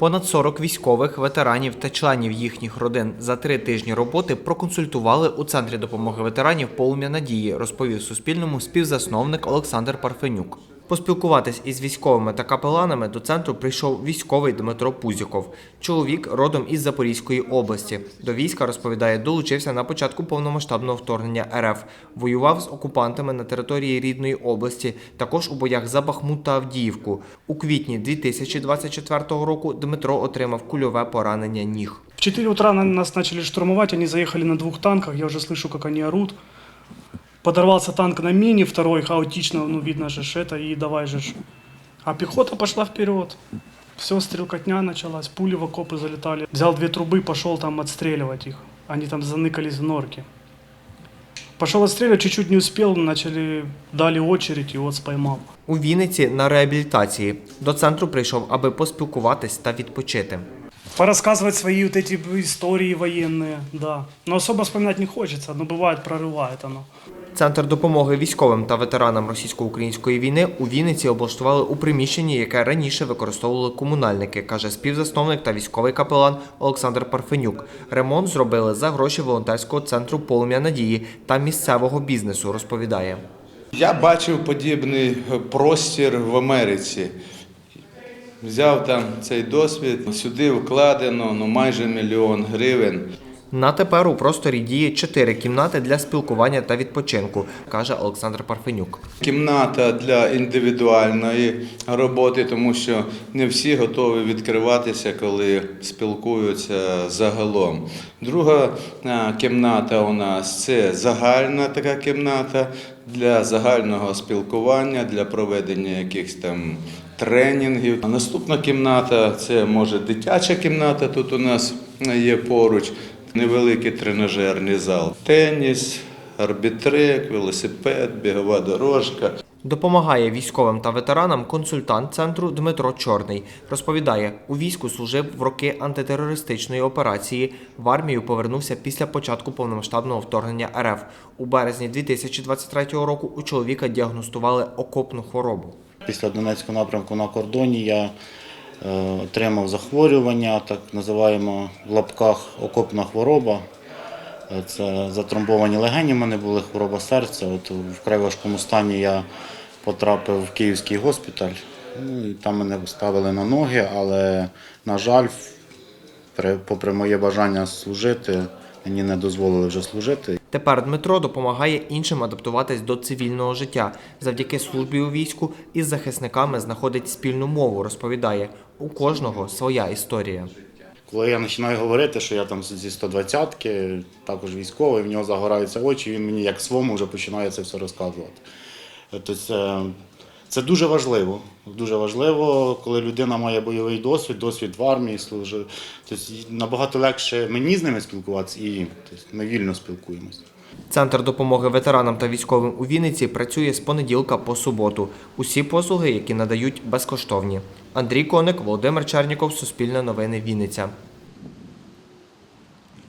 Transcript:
Понад 40 військових, ветеранів та членів їхніх родин за три тижні роботи проконсультували у центрі допомоги ветеранів Полум'я Надії, розповів Суспільному співзасновник Олександр Парфенюк. Поспілкуватись із військовими та капеланами до центру прийшов військовий Дмитро Пузіков. Чоловік родом із Запорізької області. До війська розповідає, долучився на початку повномасштабного вторгнення РФ. Воював з окупантами на території рідної області, також у боях за Бахмут та Авдіївку. У квітні 2024 року Дмитро отримав кульове поранення ніг. В 4 утра на- нас начали штурмовать, они заехали на двух танках, я уже слышу, как они орут. Подорвался танк на мине, второй хаотично, ну видно же ж это, и давай же ж. А пехота пошла вперед. Все, стрелкотня началась, пули в окопы залетали. Взял две трубы, пошел там отстреливать их. Они там заныкались в норке. Пошел отстреливать, чуть-чуть не успел, начали, дали очередь, и вот споймал. У Вінниці на реабілітації. До центру прийшов, аби поспілкуватись та відпочити. Порассказывать свои вот эти истории военные, да. Но особо вспоминать не хочется, но бывает прорывает оно. Центр допомоги військовим та ветеранам російсько-української війни у Вінниці облаштували у приміщенні, яке раніше використовували комунальники, каже співзасновник та військовий капелан Олександр Парфенюк. Ремонт зробили за гроші волонтерського центру Полум'я Надії та місцевого бізнесу. Розповідає. Я бачив подібний простір в Америці. Взяв там цей досвід, сюди вкладено ну, майже мільйон гривень. На тепер у просторі діє чотири кімнати для спілкування та відпочинку, каже Олександр Парфенюк. Кімната для індивідуальної роботи, тому що не всі готові відкриватися, коли спілкуються загалом. Друга е, кімната у нас це загальна така кімната для загального спілкування, для проведення якихось там тренінгів. Наступна кімната це може дитяча кімната. Тут у нас є поруч невеликий тренажерний зал, теніс, арбітрик, велосипед, бігова дорожка. Допомагає військовим та ветеранам консультант центру Дмитро Чорний. Розповідає, у війську служив в роки антитерористичної операції. В армію повернувся після початку повномасштабного вторгнення РФ. У березні 2023 року у чоловіка діагностували окопну хворобу. Після Донецького напрямку на кордоні я отримав захворювання, так називаємо в лапках окопна хвороба. Е, Це затромбовані легені в мене були, хвороба серця. От в вкрай важкому стані я потрапив в Київський госпіталь. Ну, і там мене ставили на ноги, але, на жаль, попри моє бажання служити, мені не дозволили вже служити. Тепер Дмитро допомагає іншим адаптуватись до цивільного життя. Завдяки службі у війську із захисниками знаходить спільну мову. Розповідає, у кожного своя історія. Коли я починаю говорити, що я там зі 120-ки, також військовий, в нього загораються очі, він мені як свому вже починає це все розказувати. Тобто це, це дуже важливо. Дуже важливо, коли людина має бойовий досвід, досвід в армії служить. Тобто набагато легше мені з ними спілкуватися і їм. Тобто ми вільно спілкуємося. Центр допомоги ветеранам та військовим у Вінниці працює з понеділка по суботу. Усі послуги, які надають, безкоштовні. Андрій Коник, Володимир Черніков, Суспільне новини Вінниця.